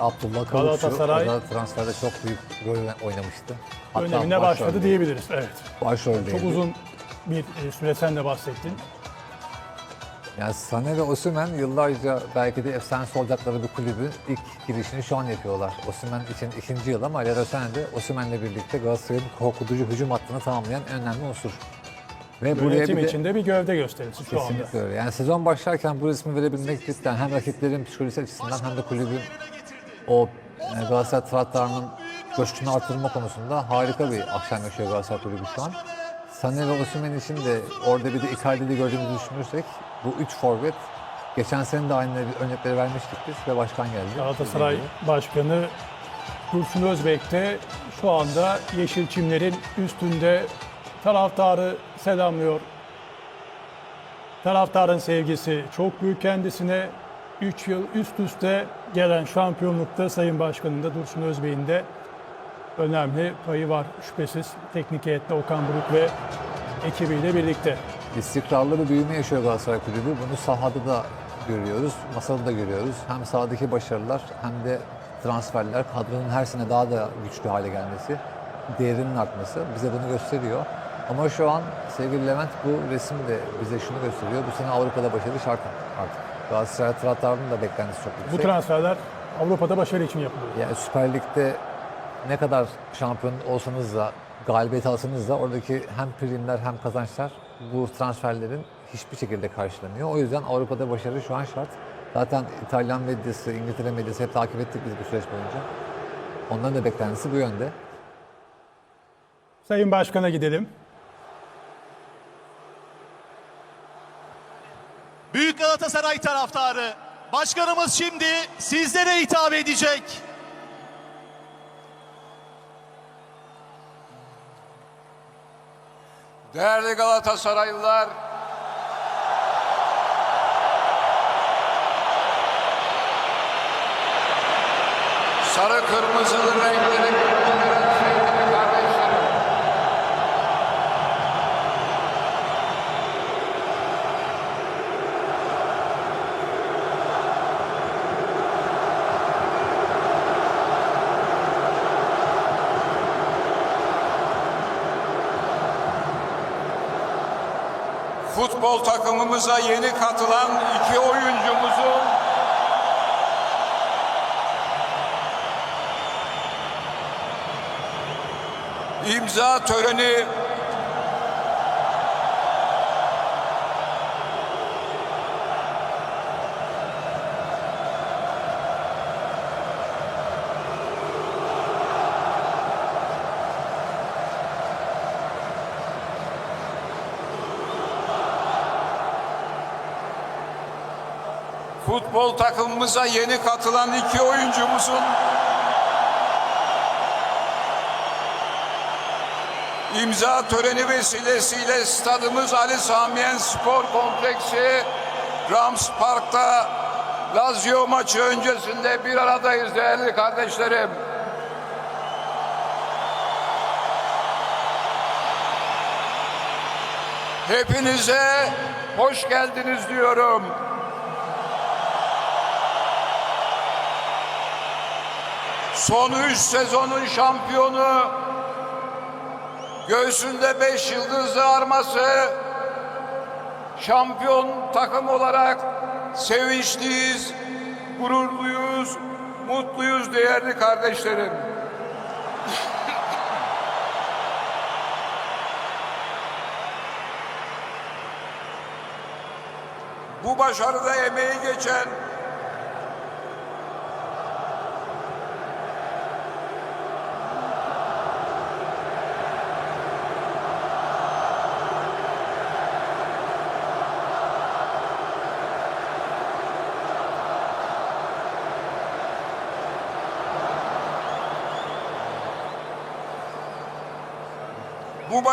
Abdullah Kavukçu Galatasaray- da transferde çok büyük rol oynamıştı. Hatta Önemine başladı başroldeydi. diyebiliriz. Evet. Başroldeydi. Çok uzun bir e, süre sen de bahsettin. Yani Sané ve Osimhen yıllarca belki de efsanesi olacakları bir kulübün ilk girişini şu an yapıyorlar. Osimhen için ikinci yıl ama Leroy Sané de Osimhen'le birlikte Galatasaray'ın korkutucu hücum hattını tamamlayan en önemli unsur. Ve buraya Yönetim bir de içinde bir gövde gösterisi şu anda. kesinlikle öyle. Yani sezon başlarken bu resmi verebilmek cidden hem rakiplerin psikolojisi açısından hem de kulübün o e, Galatasaray taraftarının coşkunu artırma konusunda harika bir akşam yaşıyor Galatasaray kulübü şu an. Sané ve Osimhen için de orada bir de Icardi'yi gördüğümüzü düşünürsek bu üç forvet geçen sene de aynı örnekleri vermiştik biz ve başkan geldi. Galatasaray. Başkanı Dursun Özbek de şu anda Yeşilçimlerin üstünde taraftarı selamlıyor. Taraftarın sevgisi çok büyük kendisine. 3 yıl üst üste gelen şampiyonlukta Sayın Başkan'ın da Dursun Özbek'in de önemli payı var şüphesiz. Teknik heyette Okan Buruk ve ekibiyle birlikte. İstikrarlı bir büyüme yaşıyor Galatasaray Kulübü. Bunu sahada da görüyoruz, masada da görüyoruz. Hem sahadaki başarılar hem de transferler, kadronun her sene daha da güçlü hale gelmesi, değerinin artması bize bunu gösteriyor. Ama şu an sevgili Levent bu resim de bize şunu gösteriyor. Bu sene Avrupa'da başarı şart artık. Galatasaray taraftarının da beklentisi çok Bu yüksek. transferler Avrupa'da başarı için yapılıyor. Yani Süper Lig'de ne kadar şampiyon olsanız da, galibiyet alsanız da oradaki hem primler hem kazançlar bu transferlerin hiçbir şekilde karşılamıyor. O yüzden Avrupa'da başarı şu an şart. Zaten İtalyan medyası, İngiltere medyası hep takip ettik biz bu süreç boyunca. Onların da beklentisi bu yönde. Sayın Başkan'a gidelim. Büyük Galatasaray taraftarı, başkanımız şimdi sizlere hitap edecek. Değerli Galatasaraylılar, sarı kırmızılı renkleri gönderen sevgili kardeşlerim, futbol takımımıza yeni katılan iki oyuncumuzun imza töreni futbol takımımıza yeni katılan iki oyuncumuzun imza töreni vesilesiyle stadımız Ali Samiyen Spor Kompleksi Rams Park'ta Lazio maçı öncesinde bir aradayız değerli kardeşlerim. Hepinize hoş geldiniz diyorum. Son üç sezonun şampiyonu, göğsünde beş yıldızlı arması, şampiyon takım olarak sevinçliyiz, gururluyuz, mutluyuz değerli kardeşlerim. Bu başarıda emeği geçen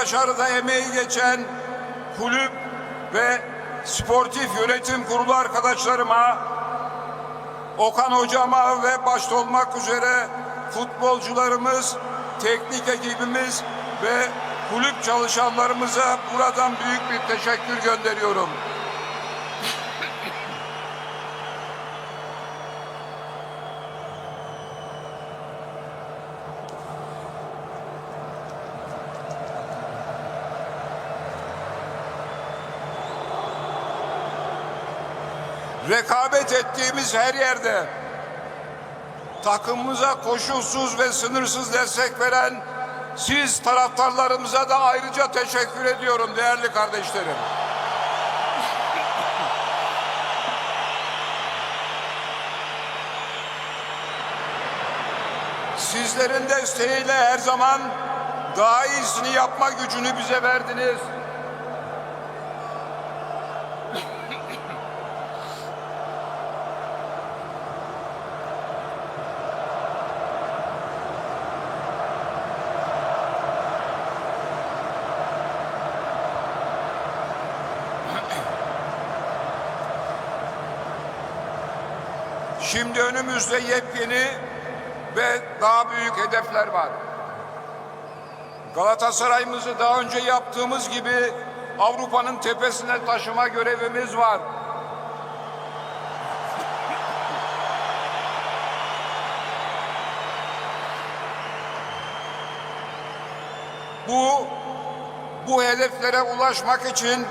başarıda emeği geçen kulüp ve sportif yönetim kurulu arkadaşlarıma, Okan hocama ve başta olmak üzere futbolcularımız, teknik ekibimiz ve kulüp çalışanlarımıza buradan büyük bir teşekkür gönderiyorum. Rekabet ettiğimiz her yerde takımımıza koşulsuz ve sınırsız destek veren siz taraftarlarımıza da ayrıca teşekkür ediyorum değerli kardeşlerim. Sizlerin desteğiyle her zaman daha iyisini yapma gücünü bize verdiniz. Şimdi önümüzde yepyeni ve daha büyük hedefler var. Galatasaray'ımızı daha önce yaptığımız gibi Avrupa'nın tepesine taşıma görevimiz var. Bu bu hedeflere ulaşmak için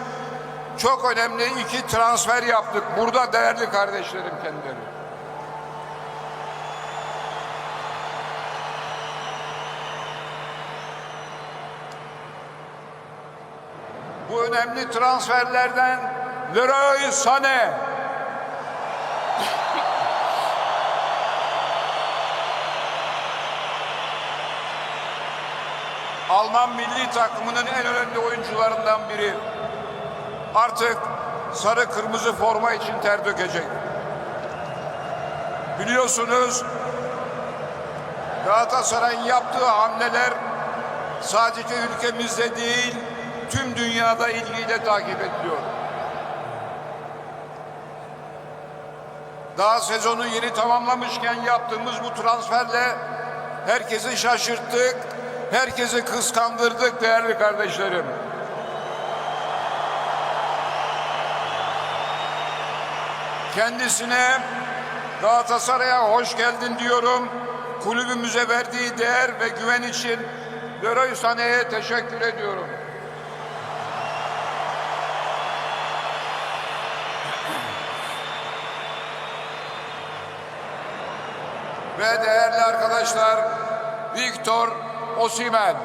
çok önemli iki transfer yaptık. Burada değerli kardeşlerim kendileri. Önemli transferlerden Leroy Sané Alman milli takımının en önemli oyuncularından biri. Artık sarı kırmızı forma için ter dökecek. Biliyorsunuz Galatasaray'ın yaptığı hamleler sadece ülkemizde değil tüm dünyada ilgiyle takip ediliyor. Daha sezonu yeni tamamlamışken yaptığımız bu transferle herkesi şaşırttık, herkesi kıskandırdık değerli kardeşlerim. Kendisine Galatasaray'a hoş geldin diyorum. Kulübümüze verdiği değer ve güven için Leroy Sané'ye teşekkür ediyorum. Ve değerli arkadaşlar Victor Osimhen.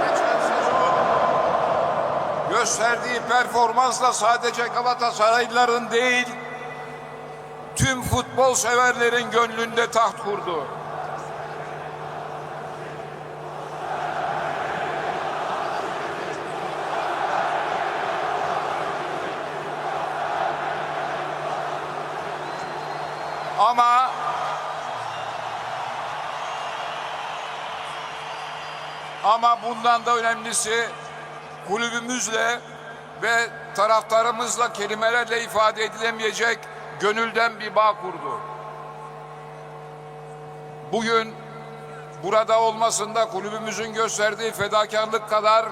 Geçen sezon gösterdiği performansla sadece Galatasaraylıların değil, tüm futbol severlerin gönlünde taht kurdu. Ama Ama bundan da önemlisi kulübümüzle ve taraftarımızla kelimelerle ifade edilemeyecek gönülden bir bağ kurdu. Bugün burada olmasında kulübümüzün gösterdiği fedakarlık kadar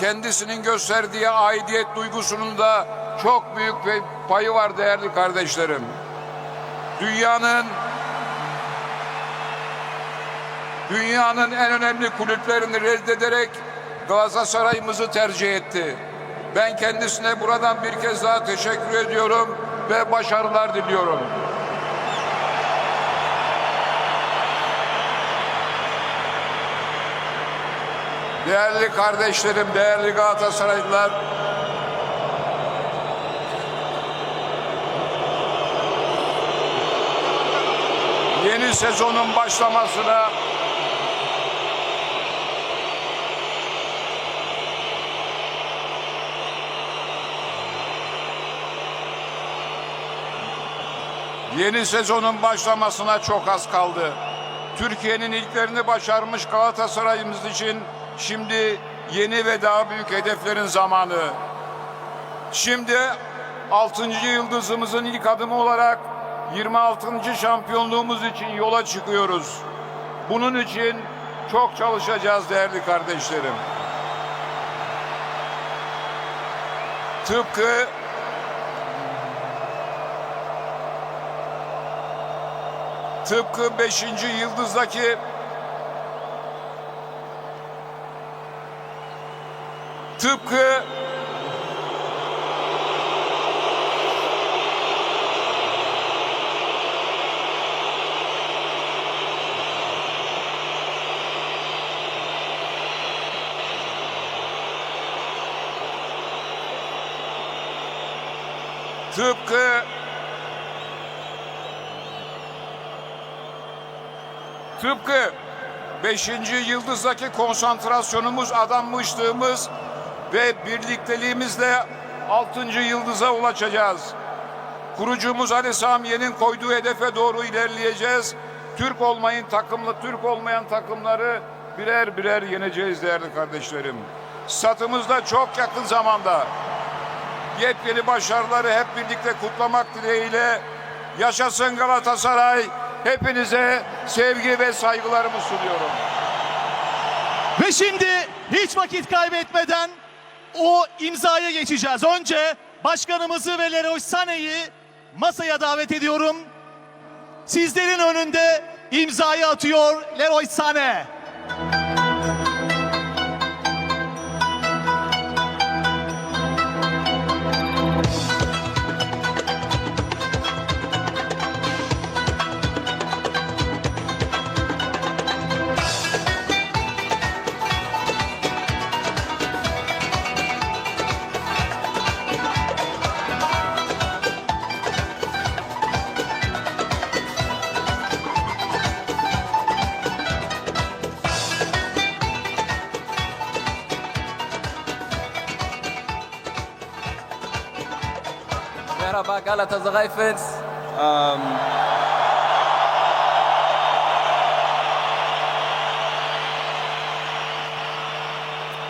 kendisinin gösterdiği aidiyet duygusunun da çok büyük bir payı var değerli kardeşlerim. Dünyanın dünyanın en önemli kulüplerini reddederek Galatasaray'ımızı tercih etti. Ben kendisine buradan bir kez daha teşekkür ediyorum ve başarılar diliyorum. Değerli kardeşlerim, değerli Galatasaraylılar, yeni sezonun başlamasına Yeni sezonun başlamasına çok az kaldı. Türkiye'nin ilklerini başarmış Galatasaray'ımız için şimdi yeni ve daha büyük hedeflerin zamanı. Şimdi 6. yıldızımızın ilk adımı olarak 26. şampiyonluğumuz için yola çıkıyoruz. Bunun için çok çalışacağız değerli kardeşlerim. Tıpkı tıpkı 5. yıldızdaki tıpkı tıpkı tıpkı 5. yıldızdaki konsantrasyonumuz, adanmışlığımız ve birlikteliğimizle 6. yıldıza ulaşacağız. Kurucumuz Ali Samiye'nin koyduğu hedefe doğru ilerleyeceğiz. Türk olmayın takımlı, Türk olmayan takımları birer birer yeneceğiz değerli kardeşlerim. Statımızda çok yakın zamanda yepyeni başarıları hep birlikte kutlamak dileğiyle yaşasın Galatasaray. Hepinize sevgi ve saygılarımı sunuyorum. Ve şimdi hiç vakit kaybetmeden o imzaya geçeceğiz. Önce başkanımızı ve Leroy Sané'yi masaya davet ediyorum. Sizlerin önünde imzayı atıyor Leroy Sané. Merhaba Galatasaray fans. Um,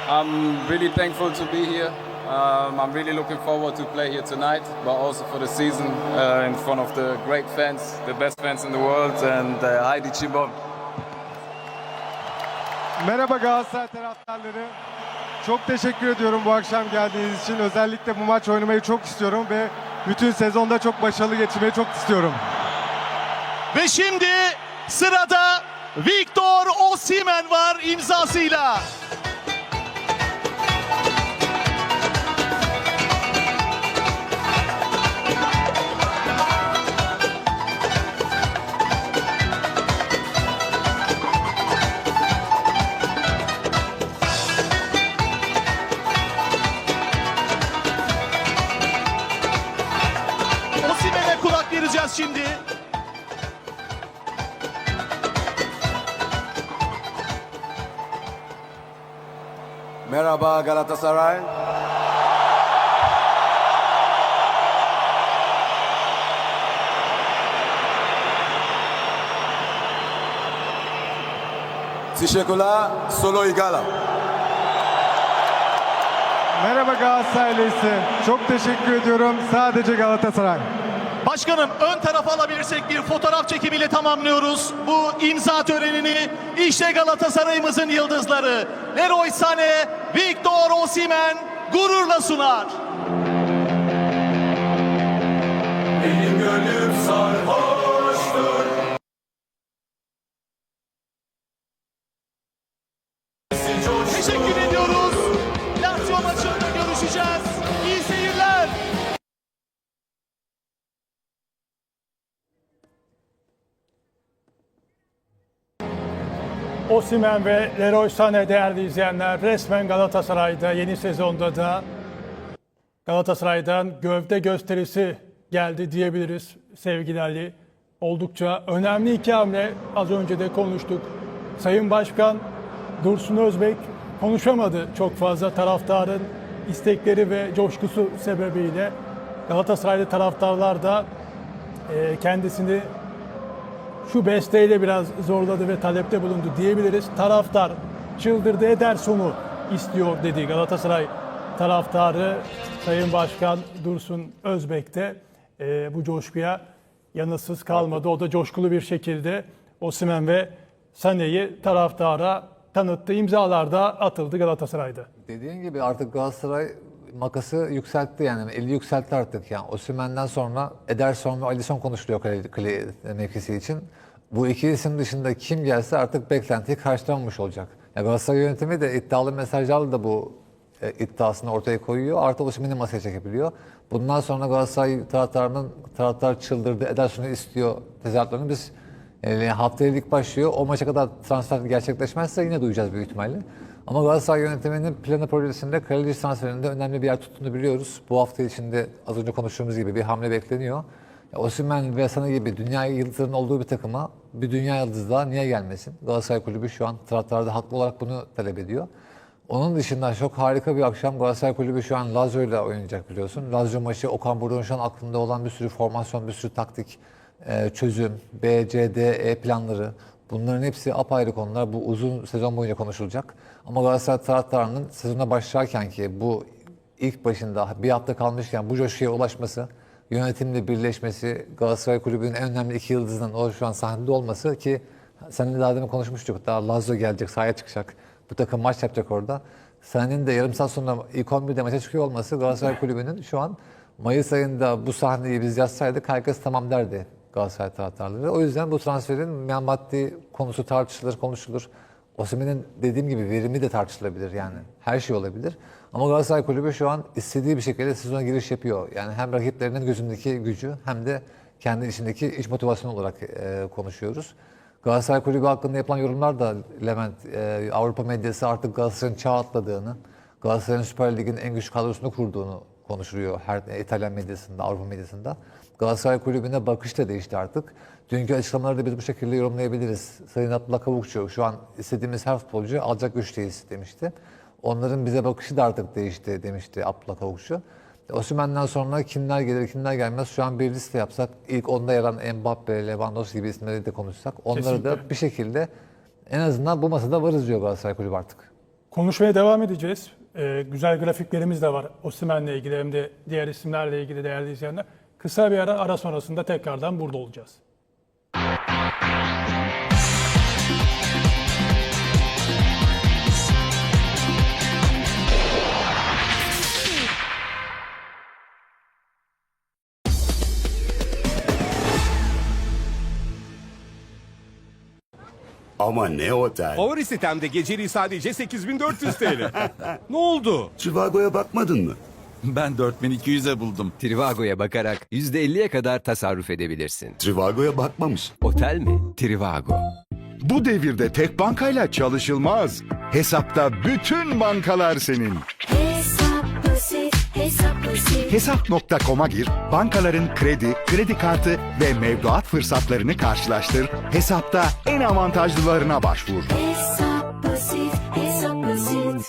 I'm really thankful to be here. Um, I'm really looking forward to play here tonight, but also for the season uh, in front of the great fans, the best fans in the world, and uh, Heidi Chibon. Merhaba Galatasaray taraftarları. Çok teşekkür ediyorum bu akşam geldiğiniz için. Özellikle bu maç oynamayı çok istiyorum ve bütün sezonda çok başarılı geçirmeyi çok istiyorum. Ve şimdi sırada Victor Osimhen var imzasıyla. Vereceğiz şimdi. Merhaba Galatasaray. Teşekkürler. Solo Igala. Merhaba Galatasaraylıysı. Çok teşekkür ediyorum. Sadece Galatasaray. Başkanım ön tarafa alabilirsek bir fotoğraf çekimiyle tamamlıyoruz bu imza törenini. İşte Galatasaray'ımızın yıldızları. Leroy Sané, Victor Osimhen gururla sunar. Osimhen ve Leroy Sané değerli izleyenler resmen Galatasaray'da yeni sezonda da Galatasaray'dan gövde gösterisi geldi diyebiliriz sevgili Ali. Oldukça önemli iki hamle az önce de konuştuk. Sayın Başkan Dursun Özbek konuşamadı çok fazla taraftarın istekleri ve coşkusu sebebiyle. Galatasaraylı taraftarlar da e, kendisini şu besteyle biraz zorladı ve talepte bulundu diyebiliriz. Taraftar çıldırdı Ederson'u istiyor dedi Galatasaray taraftarı Sayın Başkan Dursun Özbek de e, bu coşkuya yanıtsız kalmadı. O da coşkulu bir şekilde Osimhen ve Sané'yi taraftara tanıttı. İmzalar da atıldı Galatasaray'da. Dediğin gibi artık Galatasaray makası yükseltti yani eli yükseltti artık yani. Osimhen'den sonra Ederson ve Alisson konuşuluyor kale, kale mevkisi için. Bu iki isim dışında kim gelse artık beklentiyi karşılamamış olacak. Ya Galatasaray yönetimi de iddialı mesajlarla da bu e, iddiasını ortaya koyuyor. Artı Osimhen'i masaya çekebiliyor. Bundan sonra Galatasaray taraftarının taraftar çıldırdı, Ederson'u istiyor tezahüratlarını biz yani haftaya lig başlıyor. O maça kadar transfer gerçekleşmezse yine duyacağız büyük ihtimalle. Ama Galatasaray yönetiminin planı projesinde kaleci transferinde önemli bir yer tuttuğunu biliyoruz. Bu hafta içinde az önce konuştuğumuz gibi bir hamle bekleniyor. Osimhen ve Sana gibi dünya yıldızlarının olduğu bir takıma bir dünya yıldızı daha niye gelmesin? Galatasaray Kulübü şu an taraftarda haklı olarak bunu talep ediyor. Onun dışında çok harika bir akşam Galatasaray Kulübü şu an Lazio ile oynayacak biliyorsun. Lazio maçı Okan Buruk'un şu an aklında olan bir sürü formasyon, bir sürü taktik e, çözüm, B, C, D, E planları bunların hepsi apayrı konular. Bu uzun sezon boyunca konuşulacak. Ama Galatasaray taraftarının sezona başlarken ki bu ilk başında bir hafta kalmışken bu coşkuya ulaşması, yönetimle birleşmesi, Galatasaray Kulübü'nün en önemli iki yıldızının o şu an sahnede olması ki seninle daha demin konuşmuştuk. Daha Lazio gelecek, sahaya çıkacak. Bu takım maç yapacak orada. Senin de yarım saat sonra ilk 11'de maça çıkıyor olması Galatasaray Kulübü'nün şu an Mayıs ayında bu sahneyi biz yazsaydık herkes tamam derdi Galatasaray taraftarları. O yüzden bu transferin maddi konusu tartışılır, konuşulur. Osimhen'in dediğim gibi verimi de tartışılabilir yani. Her şey olabilir. Ama Galatasaray Kulübü şu an istediği bir şekilde sezona giriş yapıyor. Yani hem rakiplerinin gözündeki gücü hem de kendi içindeki iç motivasyon olarak e, konuşuyoruz. Galatasaray Kulübü hakkında yapılan yorumlar da Levent, e, Avrupa medyası artık Galatasaray'ın çağ atladığını, Galatasaray'ın Süper Lig'in en güçlü kadrosunu kurduğunu konuşuluyor her İtalyan medyasında, Avrupa medyasında. Galatasaray Kulübü'ne bakış da değişti artık. Dünkü açıklamaları da biz bu şekilde yorumlayabiliriz. Sayın Abdullah Kavukçu şu an istediğimiz her futbolcu alacak güçteyiz demişti. Onların bize bakışı da artık değişti demişti Abdullah Kavukçu. Osimhen'den sonra kimler gelir kimler gelmez şu an bir liste yapsak ilk onda yer alan Mbappe, Lewandowski gibi isimleri de konuşsak onları da Kesinlikle. bir şekilde en azından bu masada varız diyor Galatasaray Kulübü artık. Konuşmaya devam edeceğiz. Ee, güzel grafiklerimiz de var Osimhen'le ilgili hem de diğer isimlerle ilgili değerli izleyenler. Kısa bir ara, ara sonrasında tekrardan burada olacağız. Ama ne otel? Favori sitemde geceliği sadece 8400 TL. ne oldu? Trivago'ya bakmadın mı? Ben 4200'e buldum. Trivago'ya bakarak %50'ye kadar tasarruf edebilirsin. Trivago'ya bakmamış. Otel mi? Trivago. Bu devirde tek bankayla çalışılmaz. Hesapta bütün bankalar senin. Hesap basit, hesap basit. Hesap.com'a gir, bankaların kredi, kredi kartı ve mevduat fırsatlarını karşılaştır. Hesapta en avantajlılarına başvur. Hesap basit, hesap basit.